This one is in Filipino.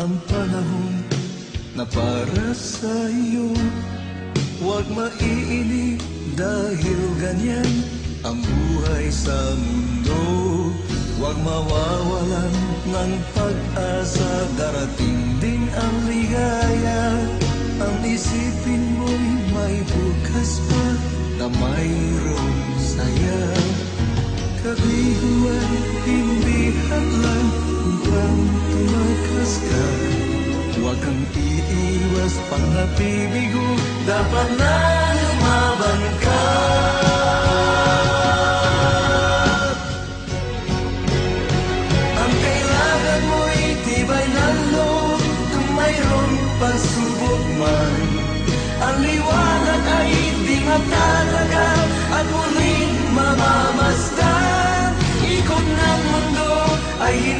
ang panahon na para sa iyo Huwag maiinip dahil ganyan ang buhay sa mundo. Huwag mawawalan ng pag-asa. Darating din ang ligaya. Ang isipin mo'y may bukas pa Na mayroong saya kang iiwas pang nabibigo Dapat na lumaban ka. Ang kailangan mo'y tibay ng loob Kung mayroong pagsubok man. Ang liwanag ay di matatagal At muling mamamasdan Ikot ng mundo ay hindi